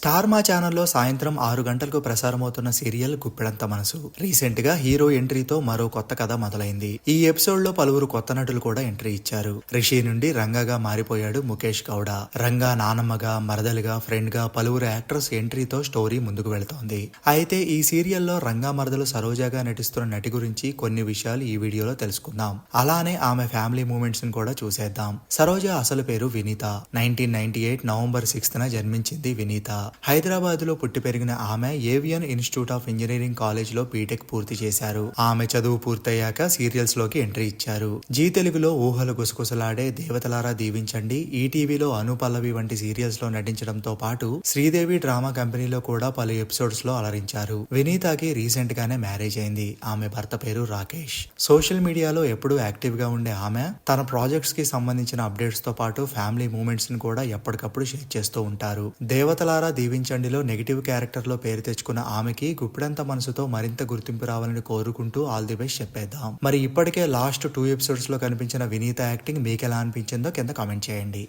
Star మా ఛానల్లో సాయంత్రం ఆరు గంటలకు ప్రసారమవుతున్న సీరియల్ గుప్పెడంత మనసు. రీసెంట్గా హీరో ఎంట్రీతో మరో కొత్త కథ మొదలైంది. ఈ ఎపిసోడ్లో పలువురు కొత్త నటులు కూడా ఎంట్రీ ఇచ్చారు. రిషి నుండి రంగాగా మారిపోయాడు ముఖేష్ గౌడ. రంగా నానమ్మగా మరదలుగా ఫ్రెండ్గా పలువురు యాక్టర్స్ ఎంట్రీతో స్టోరీ ముందుకు వెళుతోంది. అయితే ఈ సీరియల్లో రంగా మరదలు సరోజాగా నటిస్తున్న నటి గురించి కొన్ని విషయాలు ఈ వీడియోలో తెలుసుకుందాం. అలానే ఆమె ఫ్యామిలీ మూమెంట్స్ని కూడా చూసేద్దాం. సరోజ అసలు పేరు Vinitha. Nineteen ninety eight November sixth న జన్మించింది వినీత. హైదరాబాద్లో పుట్టి పెరిగిన ఆమె ఏవియన్ ఇన్స్టిట్యూట్ ఆఫ్ ఇంజనీరింగ్ కాలేజ్లో బీటెక్ పూర్తి చేశారు. ఆమె చదువు పూర్తయ్యాక సీరియల్స్లోకి ఎంట్రీ ఇచ్చారు. జీ తెలుగులో ఊహలు గుసగుసలాడే దేవతలారా దీవించండి. ఈటీవీలో అనుపల్లవి వంటి సీరియల్స్లో నటించడంతో పాటు శ్రీదేవి డ్రామా కంపెనీలో కూడా పలు ఎపిసోడ్స్లో అలరించారు. వినీతాకి రీసెంట్ గానే మ్యారేజ్ అయింది. ఆమె భర్త పేరు రాకేష్. సోషల్ మీడియాలో ఎప్పుడూ యాక్టివ్గా ఉండే ఆమె తన ప్రాజెక్ట్స్కి సంబంధించిన అప్డేట్స్తో పాటు ఫ్యామిలీ మూమెంట్స్ని కూడా ఎప్పటికప్పుడు షేర్ చేస్తూ ఉంటారు. దేవతలారా దీవించండిలో నెగిటివ్ క్యారెక్టర్లో పేరు తెచ్చుకున్న ఆమెకి గుప్పిడంత మనసుతో మరింత గుర్తింపు రావాలని కోరుకుంటూ ఆల్ ది బెస్ట్ చెప్పేద్దాం. మరి ఇప్పటికే లాస్ట్ టూ ఎపిసోడ్స్లో కనిపించిన వినీత యాక్టింగ్ మీకు ఎలా అనిపించిందో కింద కామెంట్ చేయండి.